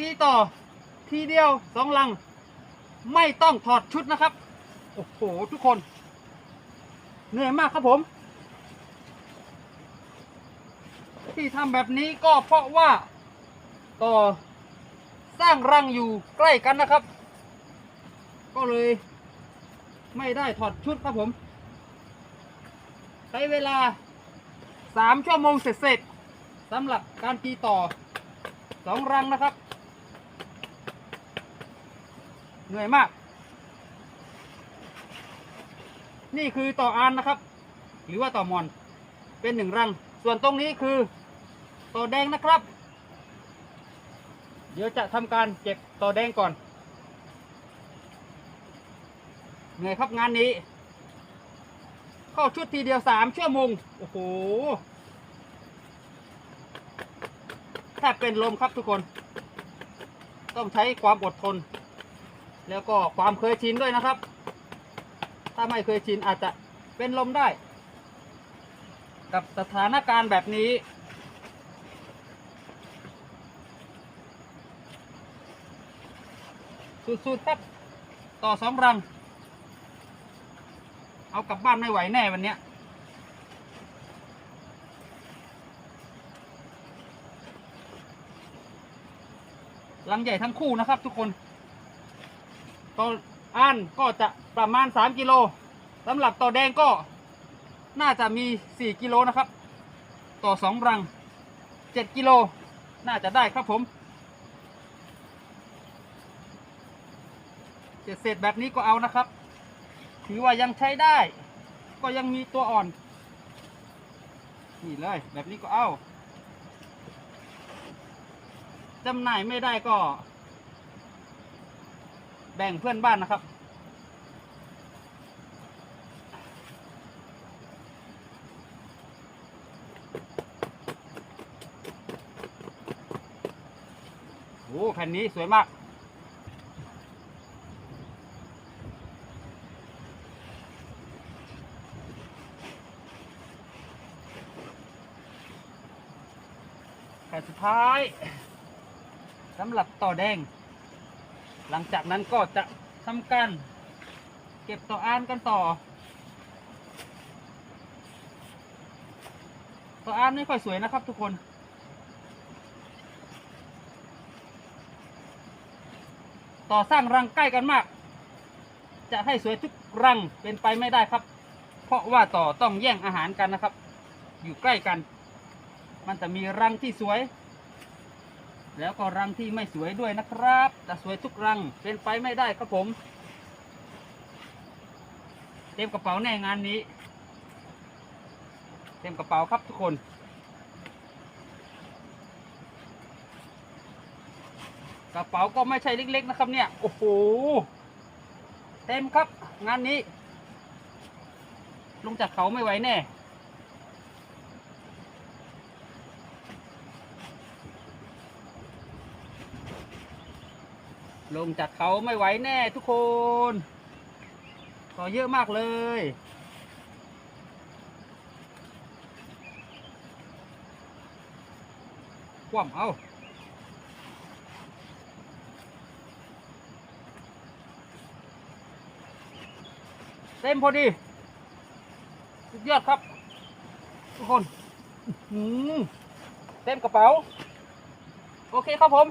ตีต่อ ทีเดียวสองลัง ไม่ต้องถอดชุดนะครับ โอ้โห ทุกคน เหนื่อยมากครับผม ที่ทำแบบนี้ก็เพราะว่า ต่อสร้างรังอยู่ใกล้กันนะครับ ก็เลย ไม่ได้ถอดชุดครับผม ใช้เวลาสามชั่วโมงเสร็จๆสำหรับการตีต่อสองรังนะครับ เหนื่อยมาก นี่คือต่ออานนะครับ หรือว่าต่อมอน เป็นหนึ่งรัง ส่วนตรงนี้คือต่อแดงนะครับ เดี๋ยวจะทำการเก็บต่อแดงก่อน เหนื่อยครับงานนี้ เข้าชุดทีเดียวสามชั่วโมง โอ้โหแทบเป็นลมครับทุกคน ต้องใช้ความอดทน แล้วก็ความเคยชินด้วยนะครับ ถ้าไม่เคยชินอาจจะเป็นลมได้ กับสถานการณ์แบบนี้ สุดๆครับต่อสองรัง เอากลับบ้านไม่ไหวแน่วันเนี้ยลังใหญ่ทั้งคู่นะครับทุกคน ต่ออันก็จะประมาณ 3 กิโลสำหรับต่อแดงก็น่าจะมี 4 กิโลนะครับ ต่อ 2 รัง 7 กิโล น่าจะได้ครับผมเสร็จเสร็จแบบนี้ก็เอานะครับ ถือว่ายังใช้ได้ ก็ยังมีตัวอ่อน นี่เลย แบบนี้ก็เอาจำหน่ายไม่ได้ก็ แบ่งเพื่อนบ้านนะครับ โอ้แผ่นนี้สวยมาก แผ่นสุดท้ายสำหรับต่อแดง หลังจากนั้นก็จะทำการเก็บต่ออ่านกันต่อ ต่ออ่านไม่ค่อยสวยนะครับทุกคนต่อสร้างรังใกล้กันมาก จะให้สวยทุกรังเป็นไปไม่ได้ครับ เพราะว่าต่อต้องแย่งอาหารกันนะครับ อยู่ใกล้กัน มันจะมีรังที่สวย แล้วก็รังที่ไม่สวยด้วยนะครับ แต่สวยทุกรังเป็นไปไม่ได้ครับผม เต็มกระเป๋าแน่งานนี้ เต็มกระเป๋าครับทุกคนกระเป๋าก็ไม่ใช่เล็ก ๆ นะครับเนี่ย โอ้โห เต็มครับ งานนี้ ลงจากเขาไม่ไหวแน่ ลงจากเขาไม่ไหวแน่ทุกคนต่อเยอะมากเลย คว่ำเอาเต็มพอดี สุดยอดครับ ทุกคน เต็มกระเป๋า โอเคครับผม